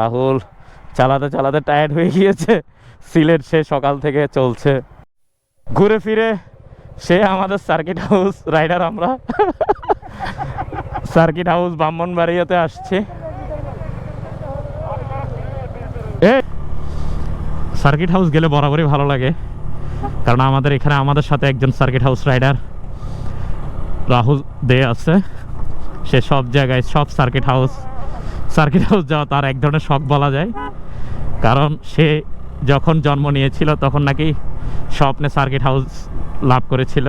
রাহুল চালাতে চালাতে টায়ার্ড হয়ে গিয়েছে। সিলেট সে সকাল থেকে চলছে। ঘুরে ফিরে সে আমাদের সার্কিট হাউস রাইডার আমরা। সার্কিট হাউস ব্রাহ্মণবাড়িয়াতে আসছে। সার্কিট হাউস গেলে বরাবরই ভালো লাগে। কারণ আমাদের এখানে আমাদের সাথে একজন circuit house rider Rahul Dey আছে। সে সব জায়গায় সব সার্কিট হাউস সার্কিট হাউস যাওয়া তার এক ধরনের শখ বলা যায়। কারণ সে যখন জন্ম নিয়েছিল তখন নাকি স্বপ্নে সার্কিট হাউস লাভ করেছিল।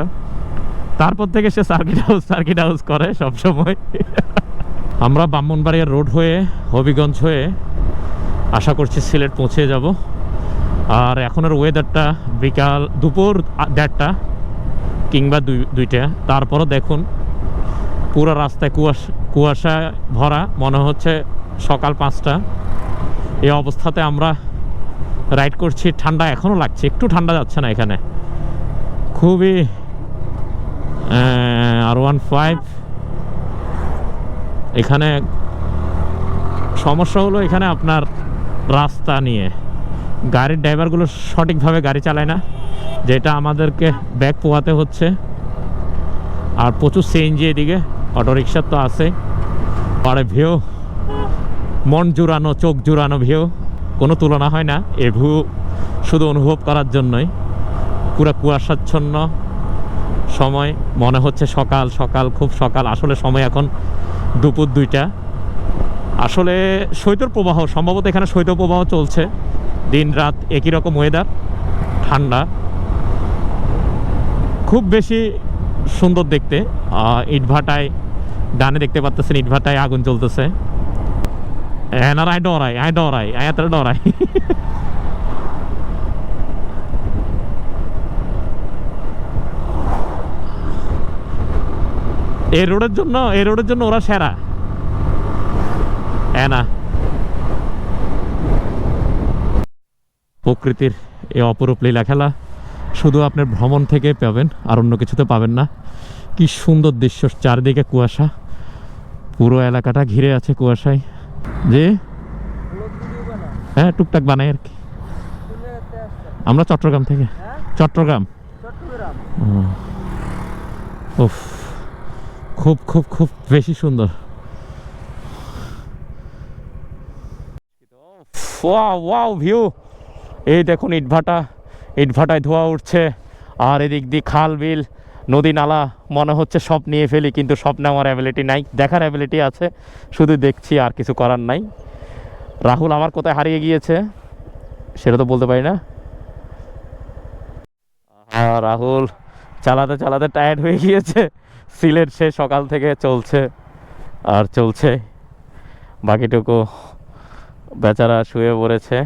তারপর থেকে সে সার্কিট হাউস সার্কিট হাউস করে সব সময় আমরা ব্রাহ্মণবাড়িয়ার রোড হয়ে, হবিগঞ্জ হয়ে আশা করছি সিলেট পৌঁছে যাব। আর এখনের ওয়েদারটা বিকাল দুপুর দেড়টা কিংবা দুই, দুইটা। তারপরও দেখুন, পুরো রাস্তায় কুয়াশা কুয়াশা ভরা, মনে হচ্ছে সকাল পাঁচটা। এই অবস্থাতে আমরা রাইড করছি। ঠান্ডা এখনও লাগছে, একটু ঠান্ডা যাচ্ছে না এখানে। খুবই আর ওয়ান ফাইভ এখানে সমস্যা হলো এখানে আপনার রাস্তা নিয়ে। গাড়ির ড্রাইভারগুলো সঠিকভাবে গাড়ি চালায় না, যেটা আমাদেরকে ব্যাগ পোয়াতে হচ্ছে। আর প্রচুর সিএনজি এদিকে অটোরিকশার তো আছে পরে ভিউ। মন জুড়ানো, চোখ জুড়ানো ভিউ। কোনো তুলনা হয় না, এ ভিউ শুধু অনুভব করার জন্যই। পুরো কুয়াশাচ্ছন্ন সময়, মনে হচ্ছে সকাল সকাল, খুব সকাল। আসলে সময় এখন দুপুর দুইটা। আসলে শৈত্যর প্রবাহ, সম্ভবত এখানে শৈত্য প্রবাহ চলছে। দিন, রাত একই রকম ওয়েদার ঠান্ডা। খুব বেশি সুন্দর দেখতে। ইটভাটায়, ডানে দেখতে পাচ্ছেন ইটভাটায় আগুন জ্বলতেছে এনার আই ডরাই আই ডরাই আই এত ডরাই এই রোডের জন্য এই রোডের জন্য ওরা সেরা এনা প্রকৃতির এই অপরূপ লীলা খেলা। শুধু আপনার ভ্রমণ থেকে পাবেন, আর অন্য কিছুতে পাবেন না। কি সুন্দর দৃশ্য, চারিদিকে কুয়াশা। পুরো এলাকাটা ঘিরে আছে কুয়াশায়। যে হ্যাঁ টুকটাক বানাই আর কি। আমরা চট্টগ্রাম থেকে। চট্টগ্রাম। উফ, খুব খুব খুব বেশি সুন্দর। ভিউ। এই দেখুন ইটভাটা। ইটভাটায় ধোয়া উঠছে। আর এদিক দিয়ে খাল বিল। নদী নালা মনে হচ্ছে সব নিয়ে ফেলি, কিন্তু সব নেওয়ার অ্যাবিলিটি নাই। দেখার অ্যাবিলিটি আছে, শুধু দেখছি আর কিছু করার নাই। রাহুল আমার কোথায় হারিয়ে গিয়েছে, সেটা তো বলতে পারি না। রাহুল, চালাতে চালাতে টায়ার্ড হয়ে গিয়েছে। সিলেট সে সকাল থেকে চলছে, আর চলছে। বাকিটুকু বেচারা শুয়ে পড়েছে।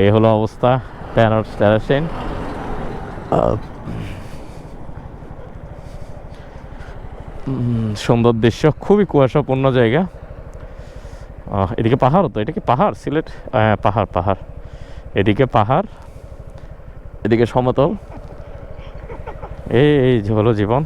এই হলো অবস্থা প্যানট স্ট্যারাসিন সুন্দর দৃশ্য। খুবই কুয়াশাপূর্ণ জায়গা। এদিকে পাহাড় তো, এটা কি পাহাড়? সিলেট? হ্যাঁ পাহাড় পাহাড়। এদিকে পাহাড়, এদিকে সমতল। এই এই হলো জীবন।